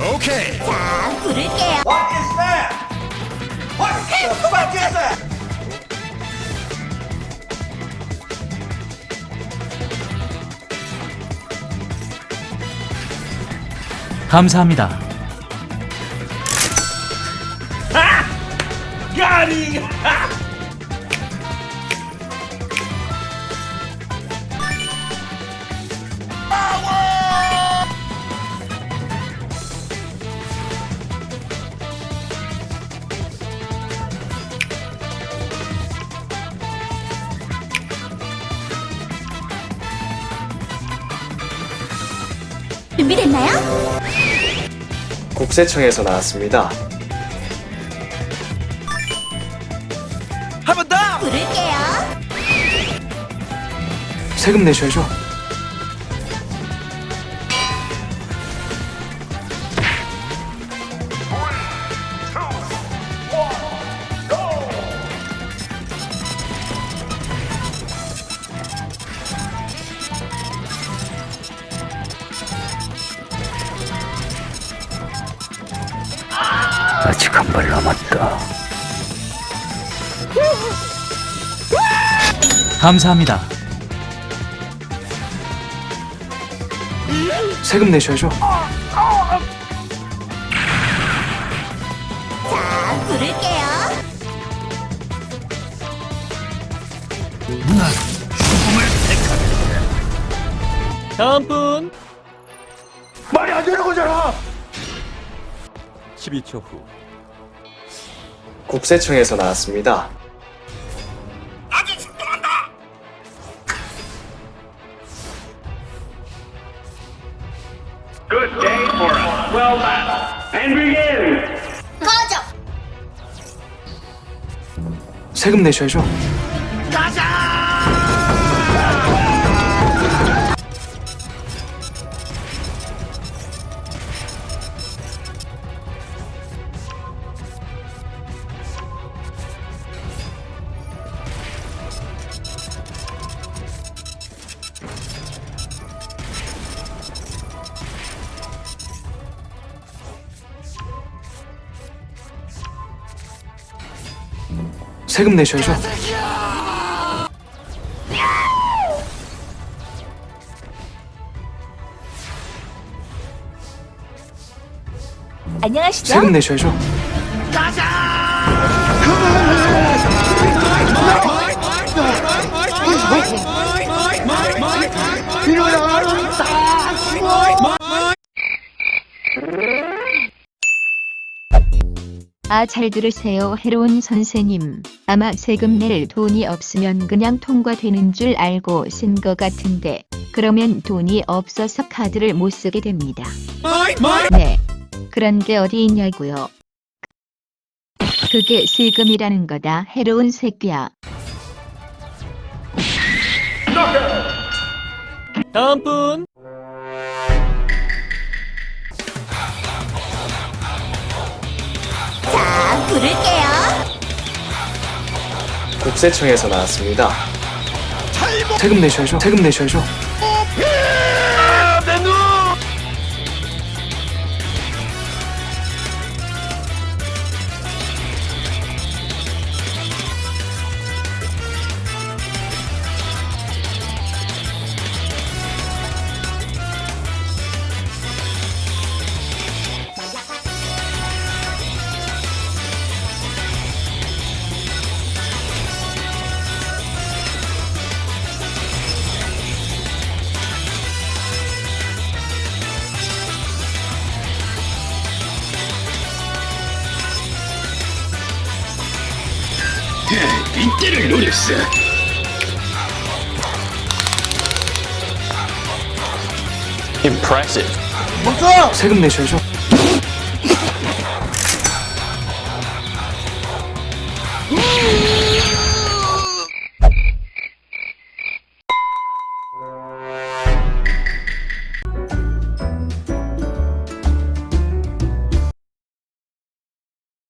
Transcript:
오케이. 자, 부를게요. What is that? What the fuck is that? 감사합니다. Him! 준비됐나요? 국세청에서 나왔습니다. 한 번 더. 부를게요. 세금 내셔야죠. 아직 한 발 남았다. 감사합니다. 세금 내셔야죠. 자, 부를게요. 다음 분. 말이 안 되는 거잖아! 12초 후. 국세청에서 나왔습니다. Good day for a swell battle. And begin! 꺼져. 세금 내셔야죠. 세금 내셔야죠. 안녕하시죠? 세금 내셔야죠. 아, 잘 들으세요. 해로운 선생님. 아마 세금 낼 돈이 없으면 그냥 통과되는 줄 알고 쓴 것 같은데, 그러면 돈이 없어서 카드를 못 쓰게 됩니다. 네. 그런 게 어디 있냐고요. 그게 세금이라는 거다. 해로운 새끼야. 다음 분. 부를게요. 국세청에서 나왔습니다. 세금 내셔야죠. 세금 내셔야죠. 이때를 노렸어. 세금 내셔야죠.